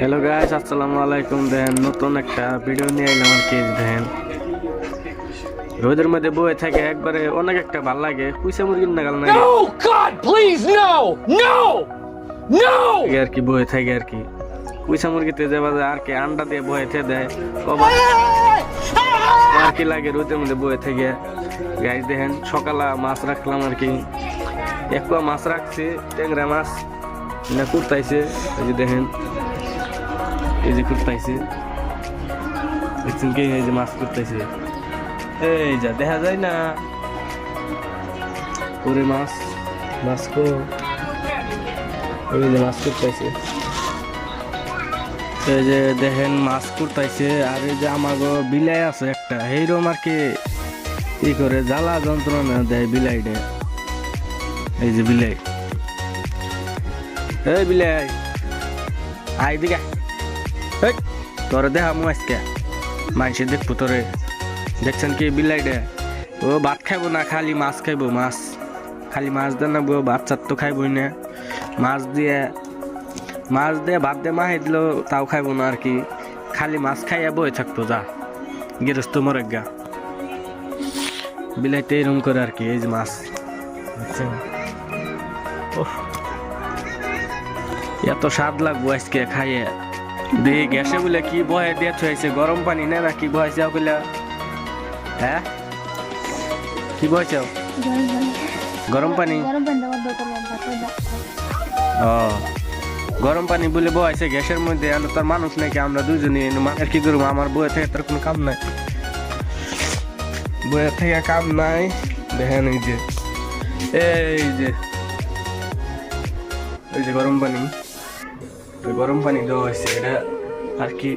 Hello guys আসসালামু আলাইকুম। দেন নতুন একটা ভিডিও নিয়ে এলাম আর কি দেন রোদের মধ্যে বয়ে থাকে একবারে অনেক একটা ভালো লাগে। কুইসা মুরগির নাগাল নাই! God, please, no! No! No! এই আর কি বয়ে থাকে আর কি। কুইসা মুরগিতে যে বাজে আর কি আন্ডা দিয়ে বয়ে থেকে দেয়। কবা আর কি লাগে রোদের মধ্যে বয়ে থাকে। গাইস দেখেন সকালে মাছ রাখলাম আর কি। একটা মাছ রাখছি ট্যাংরা মাছ। না কুর্তাইছে দেখেন। এই যে কুর্তাইছে দেখছেন কি এই যে মাছ কুর্তাইছে এই যা, দেখা যায় না। ওরে মাছ মাছ ওই যে মাছ কুর্তাইছে এই যে দেখেন মাছ কুর্তাইছে আর এই যে আমাগো বিলাই আছে একটা। এইরকম আর কি ই করে, জ্বালা যন্ত্রণা দেয় বিলাইটা এই যে বিলাই। এই বিলাই আই দিকে তোরে দেখা মু আজকে। মানুষে দেখব তোরে দেখছেন কি বিলাইটা ও ভাত খাইবো না, খালি মাছ খাইবো, মাছ। খালি মাছ দেন না ভাত চাত তো খাইবই না। মাছ দিয়ে মাছ দিয়ে ভাত দিয়ে মাহি দিলেও তাও খাইবো না আর কি। খালি মাছ খাইয়া বই থাকতো যা। গৃহস্থ মরে গা। বিলাইতে এরকম করে আর কি, এই যে মাছ। এত স্বাদ লাগবো আজকে খাইয়ে। দিয়ে গ্যাসে বলে কি বয়ে দিয়ে থইছে গরম পানি না নাকি বয়েছে বলে হ্যাঁ কি বয়েছে গরম পানি। ও গরম পানি বলে বয়েছে গ্যাসের মধ্যে আর তার মানুষ নাকি আমরা দুজনে আর কি করব? আমার বয়ে থেকে তার কোনো কাম নাই। বয়ে থেকে কাম নাই। দেখেন এই যে এই যে এই যে গরম পানি। গরম পানি দেওয়া হয়েছে, এটা আর কি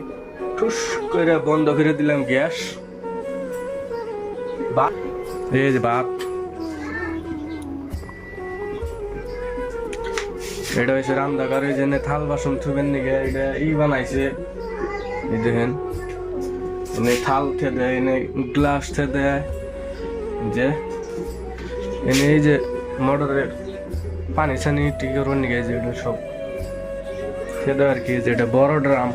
ঠুস করে বন্ধ করে দিলাম গ্যাস। এই যে এটা হয়েছে রান্নাঘরে জন্য থাল বাসন থুবেন নিগে এটা ই বানাইছে। এই দেখেন, এনে থাল থে দেয়, এনে গ্লাস থে দেয়। যে, এনে এই যে মোটরের পানি ছানি টিকে নিগে যে এটা সব। দেয় আর কি যেটা বড় ড্রাম।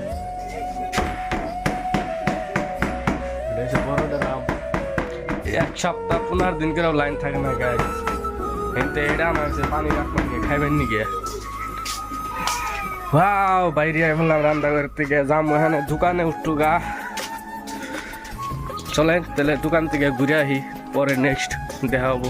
বড় ড্রাম। এক সপ্তাহ পনেরো দিন করে লাইন থাকে না গায়ে এনতে এটা আমার পানি রাখবেন নিয়ে খাইবেন নিগে ওয়াও বাইরে বললাম রান্নাঘর থেকে যাম ওখানে দোকানে উঠটু গা চলেন তাহলে দোকান থেকে ঘুরে আহি পরে নেক্সট দেখা হব।